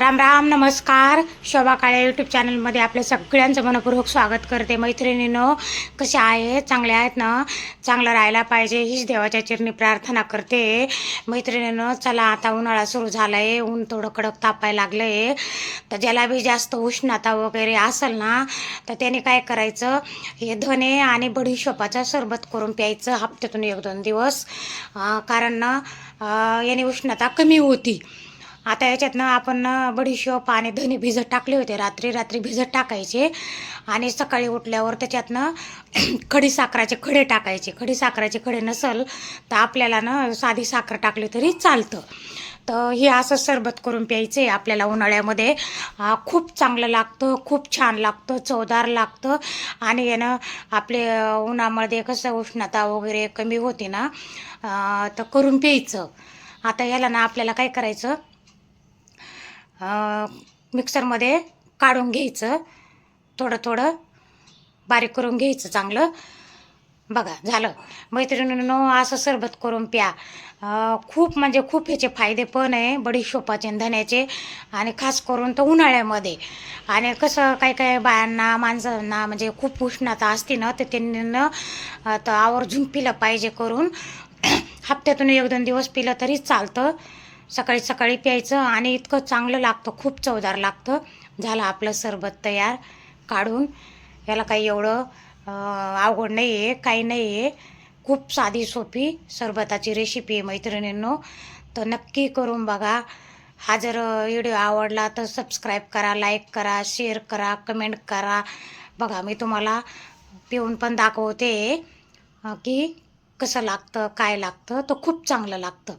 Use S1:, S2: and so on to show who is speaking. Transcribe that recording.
S1: राम राम नमस्कार. शोभा काळे यूट्यूब चॅनलमध्ये आपल्या सगळ्यांचं मनपूर्वक स्वागत करते. मैत्रिणीनं कसे आहे चांगले आहेत ना? चांगलं राहायला पाहिजे हीच देवाच्या चिरणी प्रार्थना करते. मैत्रिणीनं चला आता उन्हाळा सुरू झाला आहे ऊन थोडं कडक तापायला लागलं आहे तर ज्याला बी जास्त उष्णता वगैरे असेल ना तर त्याने काय करायचं? हे धने आणि बडीशोपाचं सरबत करून प्यायचं हप्त्यातून एक दोन दिवस. कारण ना याने उष्णता कमी होती. आता याच्यातनं आपण बडीशोप आणि धने भिजत टाकले होते. रात्री रात्री भिजत टाकायचे. आणि सकाळी उठल्यावर त्याच्यातनं खडी साखराचे खडे टाकायचे. खडी साखराचे खडे नसल तर आपल्याला ना साधी साखर टाकली तरी चालतं. तर हे असं सरबत करून प्यायचे आपल्याला उन्हाळ्यामध्ये. खूप चांगलं लागतं खूप छान लागतं चवदार लागतं. आणि यानं आपले उन्हामध्ये कसं उष्णता वगैरे कमी होते ना तर करून प्यायचं. आता याला ना आपल्याला काय करायचं? मिक्सरमध्ये काढून घ्यायचं. थोडं थोडं बारीक करून घ्यायचं चांगलं. बघा झालं. मैत्रिणींनो असं सरबत करून प्या. खूप म्हणजे खूप ह्याचे फायदे पण आहे बडीशोपाचे आणि धण्याचे. आणि खास करून तर उन्हाळ्यामध्ये. आणि कसं काही काही बायांना माणसांना म्हणजे खूप उष्णता असते ना तर त्यांनी तर आवर्जून पिलं पाहिजे करून. हप्त्यातून एक दोन दिवस पिलं तरी चालतं. सकाळी सकाळी प्यायचं आणि इतकं चांगलं लागतं खूप चवदार लागतं. झालं आपलं सरबत तयार काढून. याला काही एवढं अवघड नाही आहे काही नाही आहे खूप साधी सोपी सरबताची रेसिपी आहे मैत्रिणींनो. तर नक्की करून बघा. हा जर व्हिडिओ आवडला तर सबस्क्राईब करा लाईक करा शेअर करा कमेंट करा. बघा मी तुम्हाला पिऊन पण दाखवते की कसं लागतं काय लागतं. तर खूप चांगलं लागतं.